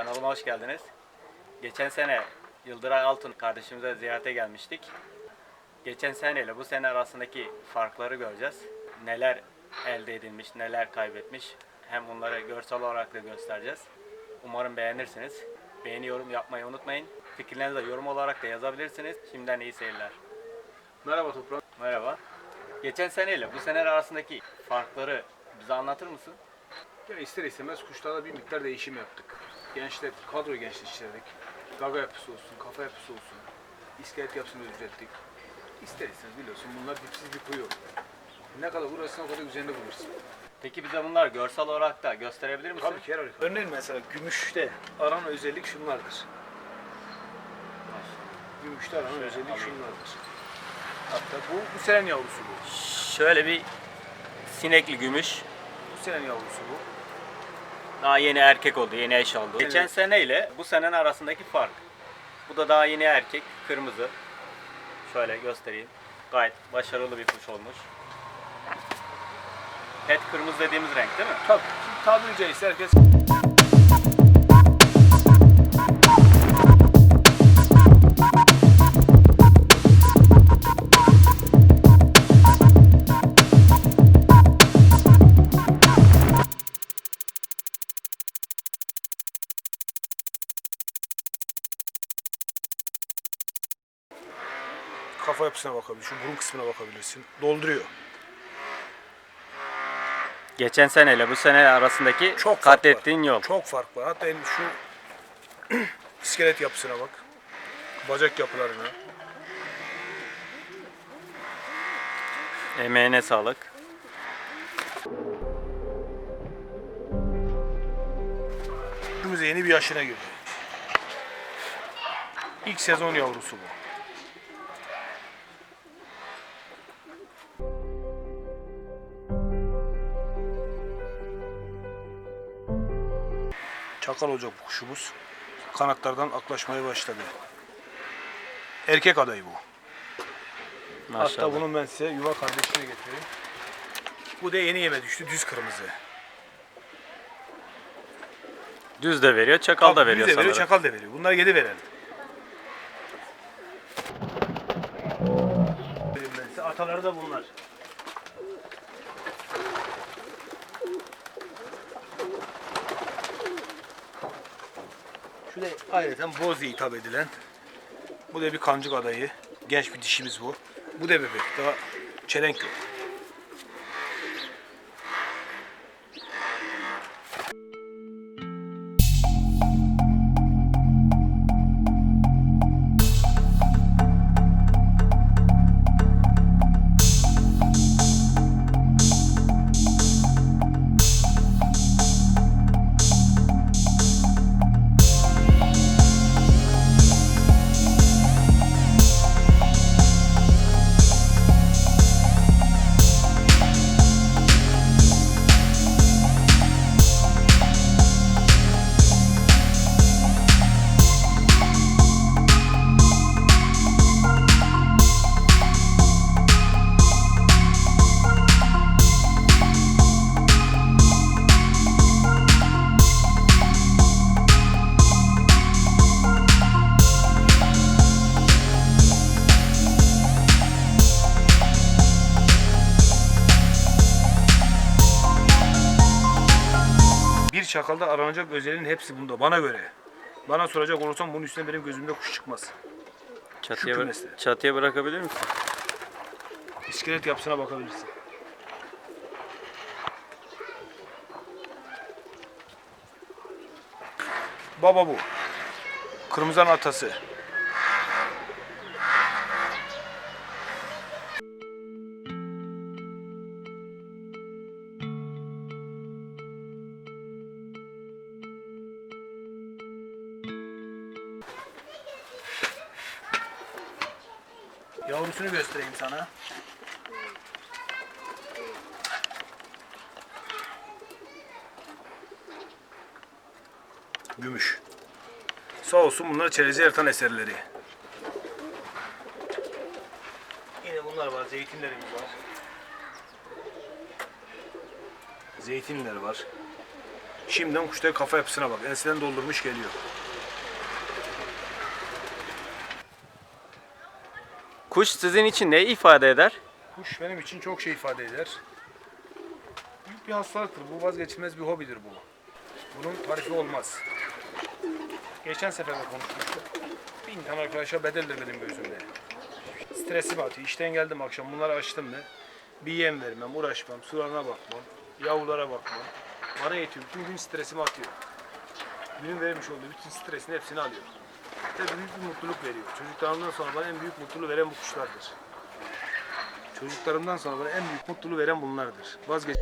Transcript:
Kanalıma hoş geldiniz. Geçen sene Yıldıray Altun kardeşimize ziyarete gelmiştik. Geçen seneyle bu sene arasındaki farkları göreceğiz. Neler elde edilmiş, neler kaybetmiş. Hem bunları görsel olarak da göstereceğiz. Umarım beğenirsiniz. Beğeni yorum yapmayı unutmayın. Fikirlerinizi de yorum olarak da yazabilirsiniz. Şimdiden iyi seyirler. Merhaba Toprağım. Merhaba. Geçen seneyle bu sene arasındaki farkları bize anlatır mısın? Ya ister istemez kuşlarda bir miktar değişim yaptık. Gençler, kadro gençleştirdik. Gaga yapısı olsun, kafa yapısı olsun. iskelet yapısını düzelttik. İster istemez biliyorsun bunlar dipsiz bir kuyu. Ne kadar uğraşsan o kadar üzerinde bulursun. Peki bize bunlar görsel olarak da gösterebilir misin? Tabii ki her harika. Örneğin mesela gümüşte aranan özellik şunlardır. Gümüşte aranan Şöyle özellik alayım. şunlardır. Hatta bu, bu selen yavrusu bu. Şöyle bir sinekli gümüş. Bu selen yavrusu bu. Daha yeni erkek oldu, yeni eş. Evet. Geçen seneyle bu senenin arasındaki fark. Bu da daha yeni erkek, kırmızı. Şöyle göstereyim. Gayet başarılı bir kuş olmuş. Pet kırmızı dediğimiz renk değil mi? Tabii. Tabiri caizse herkes yapısına bakabilirsin, şu burun kısmına bakabilirsin. Dolduruyor. Geçen seneyle bu sene arasındaki Çok fark kat var. ettiğin yol. Çok fark var. Hatta şu iskelet yapısına bak. Bacak yapılarına. Emeğine sağlık. Yeni bir yaşına girdi. İlk sezon yavrusu bu. Çakal olacak bu kuşumuz. Kanatlardan aklaşmaya başladı. Erkek adayı bu. Maşallah. Hatta bunun ben size yuva kardeşini getireyim. Bu da yeni yeme düştü düz kırmızı. Düz de veriyor, çakal da veriyor düz de veriyor, sanırım. çakal da veriyor. Bunlar yedi veren. Ataları da bunlar. Şu da ayrıca boz hitap edilen. Bu da bir kancık adayı. Genç bir dişimiz bu. Bu da bebek. Daha çelenk yok. Çakalda aranacak özelliğin hepsi bunda bana göre. Bana soracak olursam bunun üstüne benim gözümde kuş çıkmaz. Çatıya, bıra- çatıya bırakabilir misin? İskelet yapısına bakabilirsin. Baba bu. Kırmızı'nın atası. Yavrusunu göstereyim sana. Gümüş. Sağ olsun bunlar çerezi yaratan eserleri. Yine bunlar var, zeytinlerimiz var. Zeytinler var. Şimdiden kuşların kafa yapısına bak. Enseden doldurmuş geliyor. Kuş sizin için ne ifade eder? Kuş benim için çok şey ifade eder. Büyük bir hastalıktır. Bu vazgeçilmez bir hobidir bu. Bunun tarifi olmaz. Geçen sefer de konuşmuştuk. Bin tane arkadaşa bedeldir benim gözümde. Stresi atıyor. İşten geldim akşam bunları açtım mı bir yem vermem, uğraşmam, sularına bakmam, yavrulara bakmam. Bana yetiyor. Bütün gün stresimi atıyor. Günün vermiş olduğu bütün stresin hepsini alıyor. Tabii büyük bir mutluluk veriyor. Çocuklarımdan sonra bana en büyük mutluluğu veren bu kuşlardır. Çocuklarımdan sonra bana en büyük mutluluğu veren bunlardır. Vazgeç.